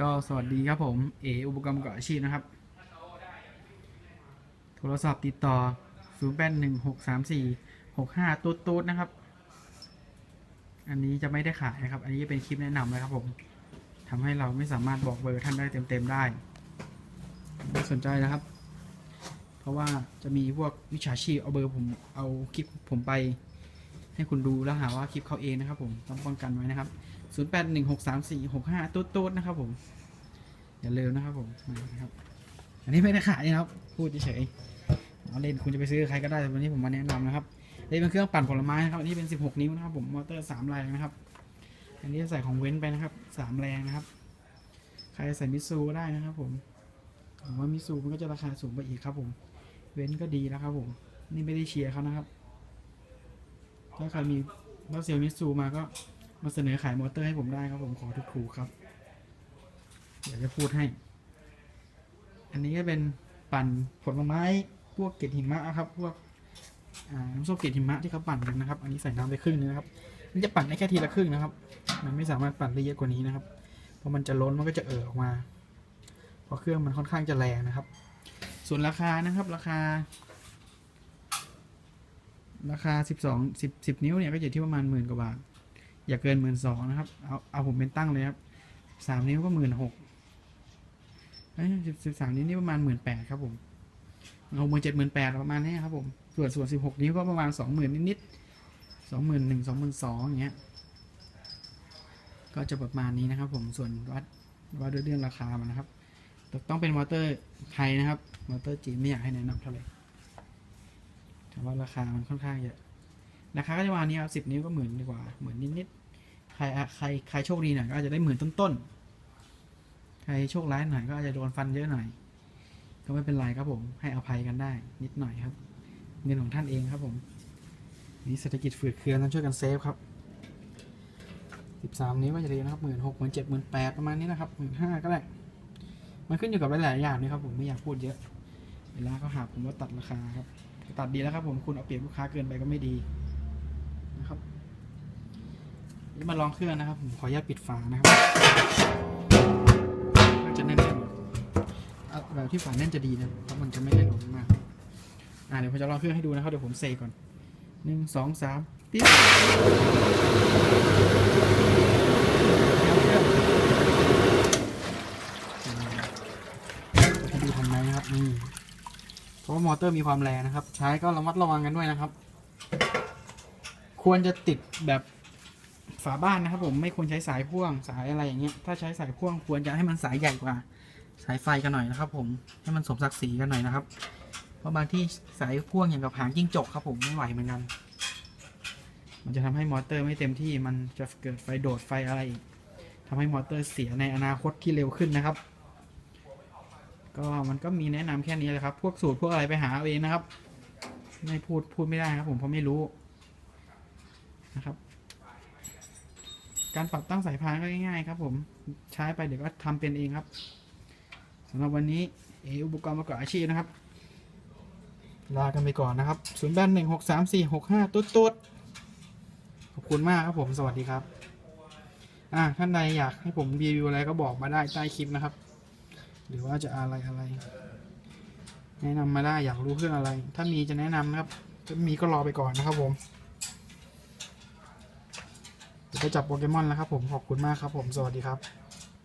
ก็สวัสดีครับผม เออุปกรณ์ประกอบอาชีพนะครับ โทรศัพท์ติดต่อ 0 8 1 6 3 4 6 5ตุ๊ดตุ๊ดนะครับ อันนี้จะไม่ได้ขายนะครับ อันนี้เป็นคลิปแนะนำนะครับผมทำให้เราไม่สามารถบอกเบอร์ท่านได้เต็มๆได้ไม่สนใจนะครับ เพราะว่าจะมีพวกวิชาชีพเอาเบอร์ผมเอาคลิปผมไป ให้คุณดูแล้วหาว่าคลิปเขาเองนะครับ ผมต้องป้องกันไว้นะครับ 0 8 1 6 3 4 6 5ตุ๊ดตุ๊ดนะครับผมอย่าลืมนะครับผมมานะครับ อันนี้ไม่ได้ขายนะครับ พูดเฉยๆเอาเล่นคุณจะไปซื้อใครก็ได้แต่วันนี้ผมมาแนะนำนะครับนี่เป็นเครื่องปั่นผลไม้นะครับอันนี้เป็น 16 นิ้วนะครับผมมอเตอร์3แรงนะครับ อันนี้ใส่ของเว้นไปนะครับ3แรงนะครับ ใครใส่มิซูก็ได้นะครับ ผมผมว่ามิซูมันก็จะราคาสูงไปอีกครับ ผม เว้นก็ดีแล้วครับ ผม นี่ไม่ได้เชียร์เขานะครับถ้าใครมีรถเซลลมิซูมาก็ มาเสนอขายมอเตอร์ให้ผมได้ครับผมขอถูกๆครับ เดี๋ยวจะพูดให้ อันนี้ก็เป็นปั่นผลไม้พวกเกล็ดหิมะครับ พวกน้ำส้มเกล็ดหิมะที่เขาปั่นกันนะครับ อันนี้ใส่น้ำไปครึ่งนึงนะครับ มันจะปั่นได้แค่ทีละครึ่งนะครับ มันไม่สามารถปั่นได้เยอะกว่านี้นะครับ เพราะมันจะล้นมันก็จะเอ่อออกมา เพราะเครื่องมันค่อนข้างจะแรงนะครับ ส่วนราคานะครับ ราคา ราคา 12 10 10 นิ้วเนี่ยก็อยู่ที่ประมาณหมื่นกว่าบาท อย่าเกินหมื่นสองนะครับ เอาเอาผมเป็นตั้งเลยครับสามนิ้วก็หมื่นหกเอ้ยสิบสามนิ้วนี่ประมาณหมื่นแปดครับผมเอาหมื่นเจ็ดหมื่นแปดประมาณนี้ครับผม ส่วนส่วนสิบหกนิ้วก็ประมาณสองหมื่นนิดๆสองหมื่นหนึ่งสองหมื่นสองอย่างเงี้ย ก็จะประมาณนี้นะครับ ผม ส่วนวัดวัดด้วยเรื่องราคามันนะครับต่ต้องเป็นมอเตอร์ไทยนะครับ มอเตอร์จีนไม่อยากให้แนะนำเท่าไหร่แต่ว่าราคามันค่อนข้างเยอะ ราคาก็จะมาณนี้ครับสิบนิ้วก็หมื่นดีกว่าหมื่นนิดๆใครใครใครโชคดีหน่อยก็อาจจะได้หมื่นต้นๆใครโชคร้ายหน่อยก็อาจจะโดนฟันเยอะหน่อย ก็ไม่เป็นไรครับผมให้อภัยกันได้ นิดหน่อยครับ เงินของท่านเองครับผมนี่เศรษฐกิจฝืดเคืองต้องช่วยกันเซฟครับสิบสามนี้ว่าจะเรียนนะครับหมื่นหกหมื่นเจ็ดหมื่นแปดประมาณนี้นะครับหมื่นห้าก็ได้มันขึ้นอยู่กับหลายๆอย่างนี่ครับผมไม่อยากพูดเยอะ เวลาเขาหาผมว่าตัดราคาครับตัดดีแล้วครับผมคุณเอาเปรียบลูกค้าเกินไปก็ไม่ดี นี่มาลองเครื่องนะครับ ผมขออนุญาตปิดฝานะครับน่าจะแน่นๆเอาแบบที่ฝาแน่นจะดีนะเพราะมันจะไม่ได้หลวมากอ่าเดี๋ยวผมจะลองเครื่องให้ดูนะครับเดี๋ยวผมเซก่อนหนึ่งสองสามปิ๊บให้ดูทำไมนะครับนี่เพราะว่ามอเตอร์มีความแรงนะครับ ใช้ก็ระมัดระวังกันด้วยนะครับ ควรจะติดแบบ ฝาบ้านนะครับผมไม่ควรใช้สายพ่วงสายอะไรอย่างเงี้ยถ้าใช้สายพ่วงควรจะให้มันสายใหญ่กว่า สายไฟกันหน่อยนะครับ ผมให้มันสมศักดิ์ศรีกันหน่อยนะครับ เพราะบางที่สายพ่วงอย่างกับหางจิ้งจกครับผมไม่ไหวเหมือนกัน มันจะทำให้มอเตอร์ไม่เต็มที่มันจะเกิดไฟโดดไฟอะไรอีกทำให้มอเตอร์เสียในอนาคตที่เร็วขึ้นนะครับ ก็มันก็มีแนะนำแค่นี้เลยครับ พวกสูตรพวกอะไรไปหาเอาเองนะครับ ไม่พูดพูดไม่ได้ครับ ผมเพราะไม่รู้นะครับ การปรับตั้งสายพานก็ง่ายๆครับผมใช้ไปเดี๋ยวก็ทำเป็นเองครับสำหรับวันนี้เออุปกรณ์ประกอบอาชีพนะครับ ลากันไปก่อนนะครับศูนย์แปดหนึ่งหกสามสี่หกห้าตุ๊ดตุ๊ดขอบคุณมากครับผมสวัสดีครับอ่าท่านใดอยากให้ผมรีวิวอะไรก็บอกมาได้ใต้คลิปนะครับ หรือว่าจะอะไรอะไร แนะนำมาได้อยากรู้เครื่องอะไร ถ้ามีจะแนะนำนะครับถ้ามีก็รอไปก่อนนะครับผม ไปจับโปเกมอนแล้วครับผมขอบคุณมากครับผมสวัสดีครับ